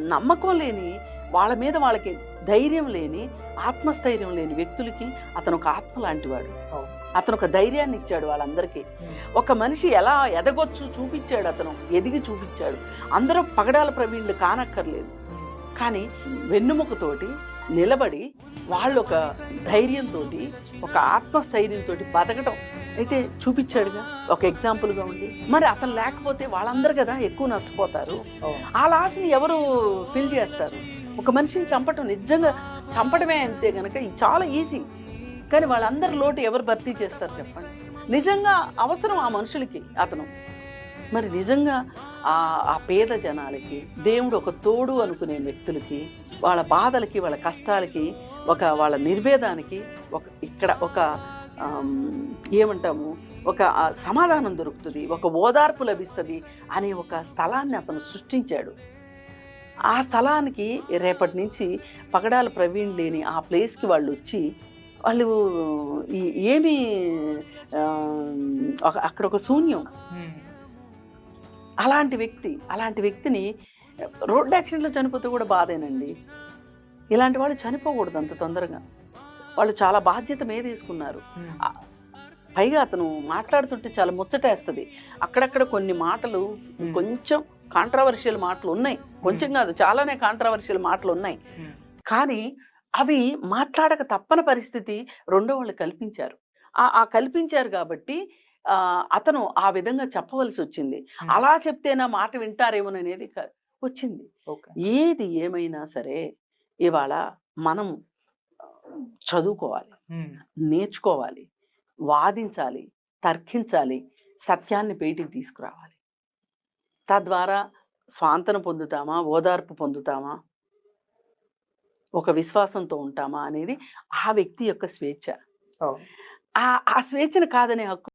నమ్మకం లేని వాళ్ళ మీద వాళ్ళకి ధైర్యం లేని ఆత్మస్థైర్యం లేని వ్యక్తులకి అతను ఒక ఆత్మ లాంటివాడు. అతను ఒక ధైర్యాన్ని ఇచ్చాడు వాళ్ళందరికీ. ఒక మనిషి ఎలా ఎదగొచ్చు చూపించాడు అతను ఎదిగి చూపించాడు. అందరూ పగడాల ప్రవీణులు కానక్కర్లేదు. కానీ వెన్నుముకతోటి నిలబడి వాళ్ళు ఒక ధైర్యంతో ఒక ఆత్మస్థైర్యంతో బతకడం అయితే చూపించాడుగా. ఒక ఎగ్జాంపుల్గా ఉండి మరి అతను లేకపోతే వాళ్ళందరూ కదా ఎక్కువ నష్టపోతారు. ఆ లాస్ని ఎవరు ఫిల్ చేస్తారు? ఒక మనిషిని చంపటం నిజంగా చంపడమే అంతే గనక ఇది చాలా ఈజీ కానీ వాళ్ళందరి లోటు ఎవరు భర్తీ చేస్తారు చెప్పండి? నిజంగా అవసరం ఆ మనుషులకి అతను. మరి నిజంగా ఆ ఆ పేద జనాలకి దేవుడు ఒక తోడు అనుకునే వ్యక్తులకి వాళ్ళ బాధలకి వాళ్ళ కష్టాలకి ఒక వాళ్ళ నిర్వేదానికి ఒక ఇక్కడ ఒక ఏమంటాము? ఒక సమాధానం దొరుకుతుంది ఒక ఓదార్పు లభిస్తుంది అనే ఒక స్థలాన్ని అతను సృష్టించాడు. ఆ స్థలానికి రేపటి నుంచి పగడాల ప్రవీణ్ లేని ఆ ప్లేస్కి వాళ్ళు వచ్చి వాళ్ళు ఈ- ఏమి అక్కడ ఒక శూన్యం. అలాంటి వ్యక్తి అలాంటి వ్యక్తిని రోడ్ యాక్సిడెంట్లో చనిపోతే కూడా బాధేనండి. ఇలాంటి వాళ్ళు చనిపోకూడదు అంత తొందరగా. వాళ్ళు చాలా బాధ్యత మీద తీసుకున్నారు. పైగా అతను మాట్లాడుతుంటే చాలా ముచ్చటేస్తుంది. అక్కడక్కడ కొన్ని మాటలు కొంచెం కాంట్రవర్షియల్ మాటలు ఉన్నాయి. కొంచెం కాదు చాలానే కాంట్రవర్షియల్ మాటలు ఉన్నాయి. కానీ అవి మాట్లాడక తప్పని పరిస్థితి రెండో వాళ్ళు కల్పించారు. ఆ కల్పించారు కాబట్టి అతను ఆ విధంగా చెప్పవలసి వచ్చింది. అలా చెప్తేనా మాట వింటారేమోననేది వచ్చింది. ఏది ఏమైనా సరే ఇవాళ మనం చదువుకోవాలి నేర్చుకోవాలి వాదించాలి తర్కించాలి సత్యాన్ని బయటికి తీసుకురావాలి. తద్వారా స్వాంతన పొందుతామా ఓదార్పు పొందుతామా ఒక విశ్వాసంతో ఉంటామా అనేది ఆ వ్యక్తి యొక్క స్వేచ్ఛ. ఆ స్వేచ్ఛను కాదనే హక్కు